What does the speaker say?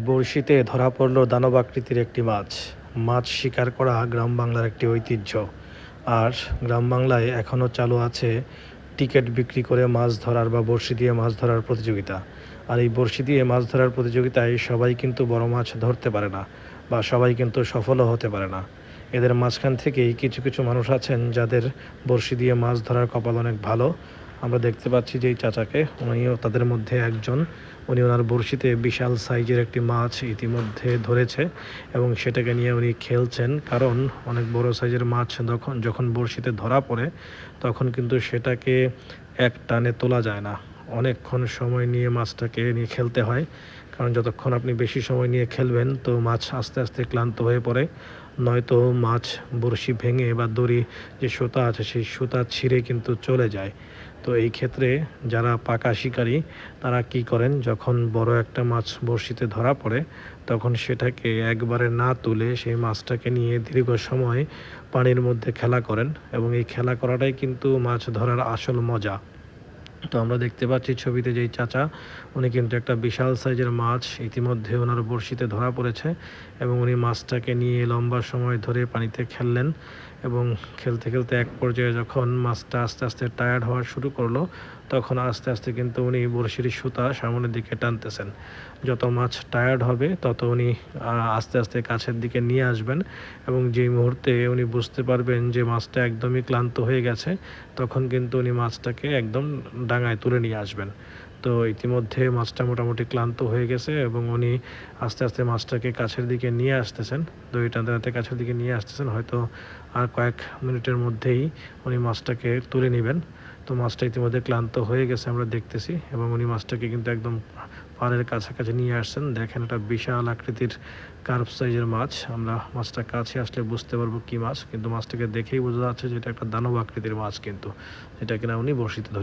বড়শিতে ধরা পড়ল দানব আকৃতির একটি মাছ। মাছ শিকার করা গ্রাম বাংলার একটি ঐতিহ্য। আর গ্রাম বাংলায় এখনও চালু আছে টিকিট বিক্রি করে মাছ ধরার বা বড়শি দিয়ে মাছ ধরার প্রতিযোগিতা। আর এই বড়শি দিয়ে মাছ ধরার প্রতিযোগিতায় সবাই কিন্তু বড় মাছ ধরতে পারে না বা সবাই কিন্তু সফলও হতে পারে না। এদের মাঝখান থেকেই কিছু কিছু মানুষ আছেন যাদের বড়শি দিয়ে মাছ ধরার কপাল অনেক ভালো আমরা দেখতে পাচ্ছি যে এই চাচাকে, উনিও তাদের মধ্যে একজন। উনি ওনার বড়শিতে বিশাল সাইজের একটি মাছ ইতিমধ্যে ধরেছে এবং সেটাকে নিয়ে উনি খেলছেন। কারণ অনেক বড় সাইজের মাছ যখন যখন বড়শিতে ধরা পড়ে, তখন কিন্তু সেটাকে এক টানে তোলা যায় না। অনেকক্ষণ সময় নিয়ে মাছটাকে নিয়ে খেলতে হয়। কারণ যতক্ষণ আপনি বেশি সময় নিয়ে খেলবেন, তো মাছ আস্তে আস্তে ক্লান্ত হয়ে পড়ে। নয়তো মাছ বড়শি ভেঙে বা দড়ি যে সুতা আছে, সেই সুতা ছিঁড়ে কিন্তু চলে যায়। তো এই ক্ষেত্রে যারা পাকা শিকারী, তারা কি করেন? যখন বড় একটা মাছ বড়শিতে ধরা পড়ে, তখন সেটাকে একবারে না তুলে সেই মাছটাকে নিয়ে দীর্ঘ সময় পানির মধ্যে খেলা করেন এবং এই খেলা করাটাই কিন্তু মাছ ধরার আসল মজা। তো আমরা দেখতে পাচ্ছি ছবিতে যেই চাচা, উনি কিন্তু একটা বিশাল সাইজের মাছ ইতিমধ্যে ওনার বড়শিতে ধরা পড়েছে এবং উনি মাছটাকে নিয়ে লম্বা সময় ধরে পানিতে খেললেন এবং খেলতে খেলতে এক পর্যায়ে যখন মাছটা আস্তে আস্তে টায়ার্ড হওয়া শুরু করল তখন আস্তে আস্তে কিন্তু উনি বড়শির সুতা সামনের দিকে টানতেছেন। যত মাছ টায়ার্ড হবে, তত উনি আস্তে আস্তে কাছের দিকে নিয়ে আসবেন এবং যেই মুহূর্তে উনি বুঝতে পারবেন যে মাছটা একদমই ক্লান্ত হয়ে গেছে, তখন কিন্তু উনি মাছটাকে একদম ডাঙায় তুলে নিয়ে আসবেন। তো ইতিমধ্যে মাছটা মোটামুটি ক্লান্ত হয়ে গেছে এবং উনি আস্তে আস্তে মাছটাকে কাছের দিকে নিয়ে আসতেছেন। টানতে টানতে কাছের দিকে নিয়ে আসতেছেন, হয়তো আর কয়েক মিনিটের মধ্যেই উনি মাছটাকে তুলে নেবেন। তো মাছটা ইতিমধ্যে ক্লান্ত হয়ে গেছে, আমরা দেখতেছি। এবং উনি মাছটাকে কিন্তু একদম পাড়ের কাছাকাছি নিয়ে আসছেন। দেখেন একটা বিশাল আকৃতির কার্প সাইজের মাছ। আমরা মাছটা কাছে আসলে বুঝতে পারব কি মাছ, কিন্তু মাছটাকে দেখেই বোঝা যাচ্ছে যে এটা একটা দানব আকৃতির মাছ কিন্তু এটা কিনা উনি বর্ষিত ধরে